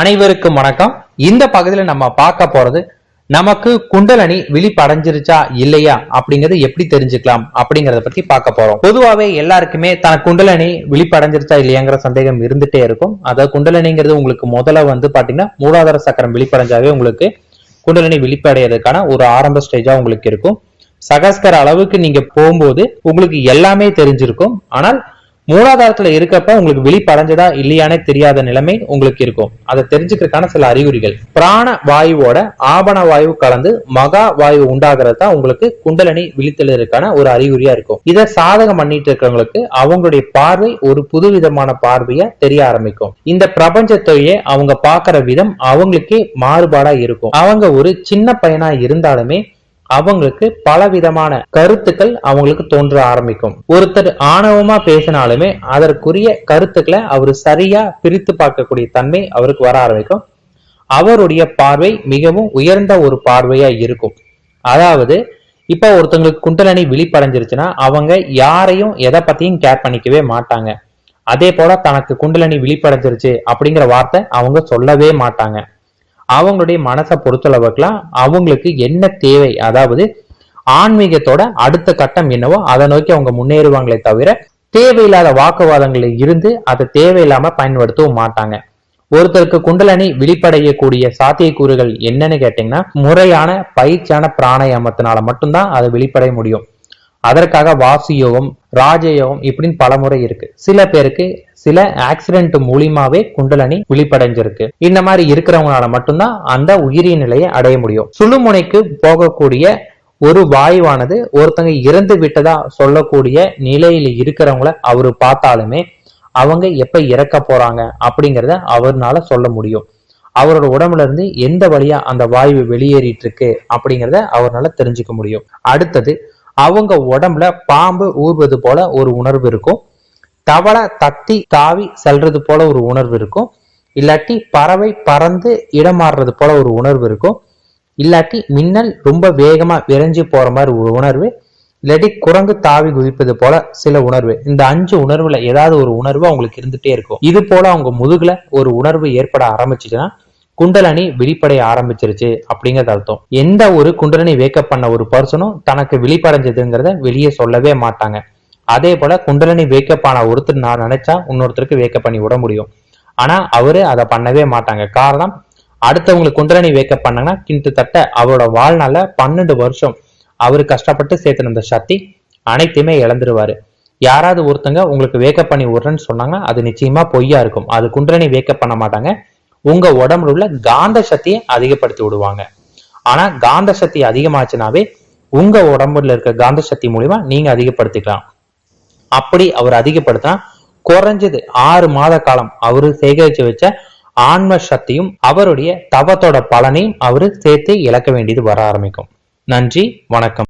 அனைவருக்கும் வணக்கம். இந்த பகுதியில நம்ம பார்க்க போறது நமக்கு குண்டலனி விழிப்படைஞ்சிருச்சா இல்லையா அப்படிங்கறது எப்படி தெரிஞ்சுக்கலாம் அப்படிங்கறத பத்தி பார்க்க போறோம். பொதுவாவே எல்லாருக்குமே தன குண்டலனி விழிப்படைஞ்சிருச்சா இல்லையாங்கிற சந்தேகம் இருந்துட்டே இருக்கும். அதாவது குண்டலனிங்கிறது உங்களுக்கு முதல்ல வந்து பாத்தீங்கன்னா மூலாதார சக்கரம் விழிப்படைஞ்சாவே உங்களுக்கு குண்டலனி விழிப்படைறதுக்கான ஒரு ஆரம்ப ஸ்டேஜா உங்களுக்கு இருக்கும். சகஸ்கர அளவுக்கு நீங்க போகும்போது உங்களுக்கு எல்லாமே தெரிஞ்சிருக்கும். ஆனால் மூலாதாரத்துல இருக்கப்ப உங்களுக்கு விழிப்படைஞ்சதா இல்லையானே தெரியாத நிலைமை உங்களுக்கு இருக்கும். அதை தெரிஞ்சுக்கிறதுக்கான சில அறிகுறிகள். பிராண வாயுவோட ஆபண வாயு கலந்து மகா வாயு உண்டாகிறது தான் உங்களுக்கு குண்டலனி விழித்தெழுதற்கான ஒரு அறிகுறியா இருக்கும். இதை சாதகம் பண்ணிட்டு இருக்கிறவங்களுக்கு அவங்களுடைய பார்வை ஒரு புதுவிதமான பார்வைய தெரிய ஆரம்பிக்கும். இந்த பிரபஞ்சத்தையே அவங்க பாக்குற விதம் அவங்களுக்கே மாறுபாடா இருக்கும். அவங்க ஒரு சின்ன பையனா இருந்தாலுமே அவங்களுக்கு பல விதமான கருத்துக்கள் அவங்களுக்கு தோன்ற ஆரம்பிக்கும். ஒருத்தர் ஆணவமா பேசினாலுமே அதற்குரிய கருத்துக்களை அவர் சரியா பிரித்து பார்க்கக்கூடிய தன்மை அவருக்கு வர ஆரம்பிக்கும். அவருடைய பார்வை மிகவும் உயர்ந்த ஒரு பார்வையா இருக்கும். அதாவது இப்ப ஒருத்தங்களுக்கு குண்டலனி விழிப்படைஞ்சிருச்சுன்னா அவங்க யாரையும் எதை பத்தியும் கேர் பண்ணிக்கவே மாட்டாங்க. அதே போல தனக்கு குண்டலனி விழிப்படைஞ்சிருச்சு அப்படிங்கிற வார்த்தை அவங்க சொல்லவே மாட்டாங்க. அவங்களுடைய மனசை பொறுத்தளவுக்குலாம் அவங்களுக்கு என்ன தேவை? அதாவது ஆன்மீகத்தோட அடுத்த கட்டம் என்னவோ அதை நோக்கி அவங்க முன்னேறுவாங்களே தவிர தேவையில்லாத வாக்குவாதங்களில் இருந்து அதை தேவையில்லாம பயன்படுத்தவும் மாட்டாங்க. ஒருத்தருக்கு குண்டலனி வெளிப்படையக்கூடிய சாத்தியக்கூறுகள் என்னன்னு கேட்டீங்கன்னா முறையான பயிற்சியான பிராணாயாமத்தினால மட்டும்தான் அது வெளிப்படைய முடியும். அதற்காக வாசி யோகம் ராஜயோகம் இப்படின்னு பல முறை இருக்கு. சில பேருக்கு சில ஆக்சிடென்ட் மூலியமாவே குண்டலனி விழிப்படைஞ்சிருக்கு. இந்த மாதிரி இருக்கிறவங்களால மட்டும்தான் அந்த உயிரிய நிலையை அடைய முடியும். சுழுமுனைக்கு போகக்கூடிய ஒரு வாயுவானது ஒருத்தங்க இறந்து விட்டதா சொல்லக்கூடிய நிலையில இருக்கிறவங்கள அவரு பார்த்தாலுமே அவங்க எப்ப இறக்க போறாங்க அப்படிங்கிறத அவர்னால சொல்ல முடியும். அவரோட உடம்புல இருந்து எந்த வழியா அந்த வாயு வெளியேறிட்டு இருக்கு அப்படிங்கிறத அவர்னால தெரிஞ்சுக்க முடியும். அடுத்தது அவங்க உடம்புல பாம்பு ஊர்வது போல ஒரு உணர்வு இருக்கும். தவளை தத்தி தாவி செல்றது போல ஒரு உணர்வு இருக்கும். இல்லாட்டி பறவை பறந்து இடம் மாறுறது போல ஒரு உணர்வு இருக்கும். இல்லாட்டி மின்னல் ரொம்ப வேகமா விரைஞ்சு போற மாதிரி ஒரு உணர்வு. இல்லாட்டி குரங்கு தாவி குதிப்பது போல சில உணர்வு. இந்த அஞ்சு உணர்வுல ஏதாவது ஒரு உணர்வு அவங்களுக்கு இருந்துட்டே இருக்கும். இது போல அவங்க முதுகுல ஒரு உணர்வு ஏற்பட ஆரம்பிச்சுச்சுன்னா குண்டலனி விழிப்படைய ஆரம்பிச்சிருச்சு அப்படிங்கறது அர்த்தம். எந்த ஒரு குண்டலனி வேக்கப் பண்ண ஒரு பர்சனும் தனக்கு விழிப்படைஞ்சதுங்கிறத வெளியே சொல்லவே மாட்டாங்க. அதே போல குண்டலனி வேக்கப் ஆன ஒருத்தர் நான் நினைச்சா இன்னொருத்தருக்கு வேக்கப் பண்ணி விட முடியும். ஆனா அவரு அதை பண்ணவே மாட்டாங்க. காரணம் அடுத்தவங்களுக்கு குண்டலனி வேக்கப் பண்ணாங்கன்னா கிட்டத்தட்ட அவரோட வாழ்நாள பன்னெண்டு வருஷம் அவர் கஷ்டப்பட்டு சேர்த்து அந்த சக்தி அனைத்தையுமே இழந்துருவாரு. யாராவது ஒருத்தங்க உங்களுக்கு வேக்கப் பண்ணி விடுறேன்னு சொன்னாங்கன்னா அது நிச்சயமா பொய்யா இருக்கும். அது குண்டலனி வேக்கப் பண்ண மாட்டாங்க. உங்க உடம்புல உள்ள காந்த சக்தியை அதிகப்படுத்தி விடுவாங்க. ஆனா காந்த சக்தி அதிகமாச்சுனாவே உங்க உடம்புல இருக்க காந்த சக்தி மூலியமா நீங்க அதிகப்படுத்திக்கலாம். அப்படி அவர் அதிகப்படுத்தினா குறைஞ்சது ஆறு மாத காலம் அவரு சேகரிச்சு வச்ச ஆன்ம சக்தியும் அவருடைய தவத்தோட பலனையும் அவரு சேர்த்து இழக்க வேண்டியது வர ஆரம்பிக்கும். நன்றி வணக்கம்.